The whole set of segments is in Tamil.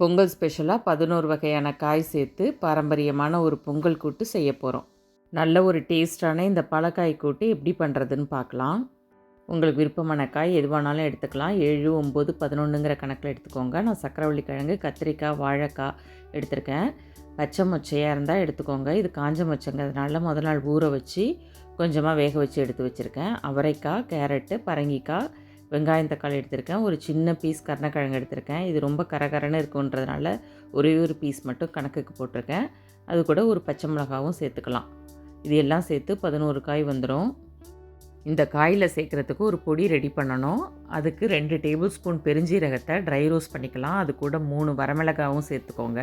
பொங்கல் ஸ்பெஷலாக பதினோரு வகையான காய் சேர்த்து பாரம்பரியமான ஒரு பொங்கல் கூட்டு செய்ய போகிறோம் நல்ல ஒரு டேஸ்டான இந்த பழக்காய் கூட்டு எப்படி பண்ணுறதுன்னு பார்க்கலாம். உங்களுக்கு விருப்பமான காய் எதுவானாலும் எடுத்துக்கலாம். ஏழு ஒம்பது பதினொன்றுங்கிற கணக்கில் எடுத்துக்கோங்க. நான் சக்கரவள்ளி கிழங்கு கத்திரிக்காய் வாழைக்காய் எடுத்திருக்கேன். பச்சை மொச்சையாக இருந்தால் எடுத்துக்கோங்க. இது காஞ்ச மொச்சங்கிறதுனால முதல் நாள் ஊற வச்சு கொஞ்சமாக வேக வச்சு எடுத்து வச்சுருக்கேன். அவரைக்காய் கேரட்டு பரங்கிக்காய் வெங்காயம் தக்காளி எடுத்திருக்கேன். ஒரு சின்ன பீஸ் கருணக்கிழங்கு எடுத்திருக்கேன். இது ரொம்ப கரகரன்னு இருக்குன்றதுனால ஒரே ஒரு பீஸ் மட்டும் கணக்குக்கு போட்டிருக்கேன். அது கூட ஒரு பச்சை மிளகாவும் சேர்த்துக்கலாம். இது எல்லாம் சேர்த்து பதினோரு காய் வந்துடும் இந்த காயில் சேர்க்குறதுக்கு ஒரு பொடி ரெடி பண்ணணும். அதுக்கு ரெண்டு டேபிள் ஸ்பூன் பெருஞ்சீரகத்தை ட்ரை ரோஸ்ட் பண்ணிக்கலாம். அது கூட மூணு வரமிளகாவும் சேர்த்துக்கோங்க.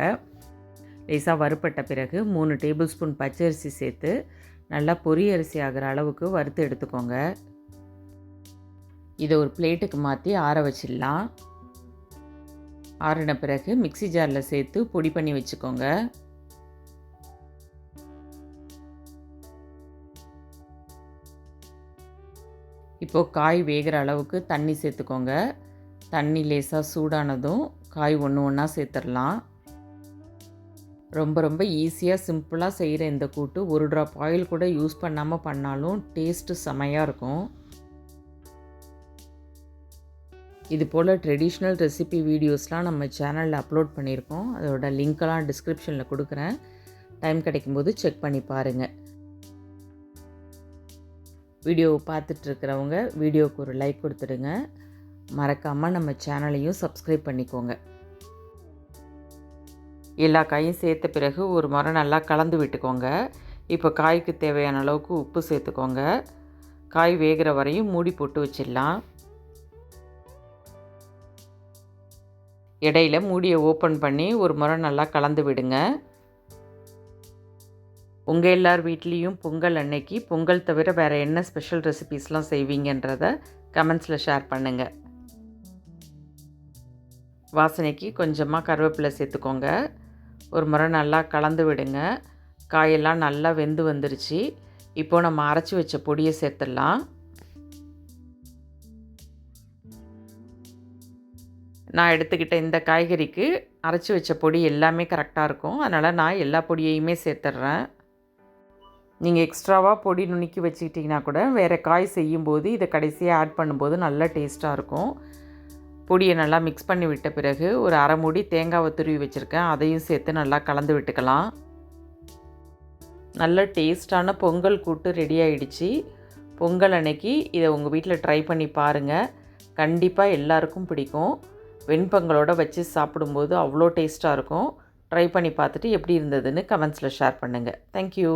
லேசாக வறுப்பட்ட பிறகு மூணு டேபிள் ஸ்பூன் பச்சரிசி சேர்த்து நல்லா பொரிய அரிசி ஆகிற அளவுக்கு வறுத்து எடுத்துக்கோங்க. இதை ஒரு பிளேட்டுக்கு மாற்றி ஆற வச்சிடலாம். ஆறின பிறகு மிக்சி ஜாரில் சேர்த்து பொடி பண்ணி வச்சுக்கோங்க. இப்போது காய் வேகிற அளவுக்கு தண்ணி சேர்த்துக்கோங்க. தண்ணி லேசாக சூடானதும் காய் ஒன்று ஒன்றா சேர்த்துடலாம். ரொம்ப ரொம்ப ஈஸியாக சிம்பிளாக செய்கிற இந்த கூட்டு ஒரு ட்ராப் ஆயில் கூட யூஸ் பண்ணாமல் பண்ணாலும் டேஸ்ட்டு செமையாக இருக்கும். இது போல் ட்ரெடிஷ்னல் ரெசிபி வீடியோஸ்லாம் நம்ம சேனலில் அப்லோட் பண்ணியிருக்கோம். அதோட லிங்க்கெல்லாம் டிஸ்கிரிப்ஷனில் கொடுக்குறேன். டைம் கிடைக்கும்போது செக் பண்ணி பாருங்கள் வீடியோவை பார்த்துட்ருக்கிறவங்க வீடியோவுக்கு ஒரு லைக் கொடுத்துடுங்க. மறக்காமல் நம்ம சேனலையும் சப்ஸ்கிரைப் பண்ணிக்கோங்க. எல்லா காயும் சேர்த்த பிறகு ஒரு முறை நல்லா கலந்து விட்டுக்கோங்க. இப்போ காய்க்கு தேவையான அளவுக்கு உப்பு சேர்த்துக்கோங்க. காய் வேகிற வரையும் மூடி போட்டு வச்சிடலாம். இடையில மூடியை ஓப்பன் பண்ணி ஒரு முறை நல்லா கலந்து விடுங்க. உங்கள் எல்லார் வீட்லேயும் பொங்கல் அன்னைக்கு பொங்கல் தவிர வேறு என்ன ஸ்பெஷல் ரெசிபீஸ்லாம் செய்வீங்கன்றத கமெண்ட்ஸில் ஷேர் பண்ணுங்கள் வாசனைக்கு கொஞ்சமாக கருவேப்பிலை சேர்த்துக்கோங்க. ஒரு முறை நல்லா கலந்து விடுங்க. காயெல்லாம் நல்லா வெந்து வந்துருச்சு. இப்போது நம்ம அரைச்சி வச்ச பொடியை சேர்த்துடலாம். நான் எடுத்துக்கிட்ட இந்த காய்கறிக்கு அரைச்சி வச்ச பொடி எல்லாமே கரெக்டாக இருக்கும். அதனால் நான் எல்லா பொடியையுமே சேர்த்துட்றேன். நீங்கள் எக்ஸ்ட்ராவாக பொடி நுணுக்கி வச்சுக்கிட்டிங்கன்னா கூட வேறு காய் செய்யும்போது இதை கடைசியாக ஆட் பண்ணும்போது நல்லா டேஸ்ட்டாக இருக்கும். பொடியை நல்லா மிக்ஸ் பண்ணி விட்ட பிறகு ஒரு அரை மூடி தேங்காவை துருவி வச்சுருக்கேன். அதையும் சேர்த்து நல்லா கலந்து விட்டுக்கலாம். நல்ல டேஸ்டான பொங்கல் கூட்டு ரெடி ஆகிடுச்சு பொங்கல் அன்னைக்கு இதை உங்கள் வீட்டில் ட்ரை பண்ணி பாருங்கள் கண்டிப்பாக எல்லாருக்கும் பிடிக்கும். வெண்பொங்கலோடு வச்சு சாப்பிடும்போது அவ்வளோ டேஸ்ட்டாக இருக்கும். ட்ரை பண்ணி பார்த்துட்டு எப்படி இருந்ததுன்னு கமெண்ட்ஸில் ஷேர் பண்ணுங்கள் தேங்க்யூ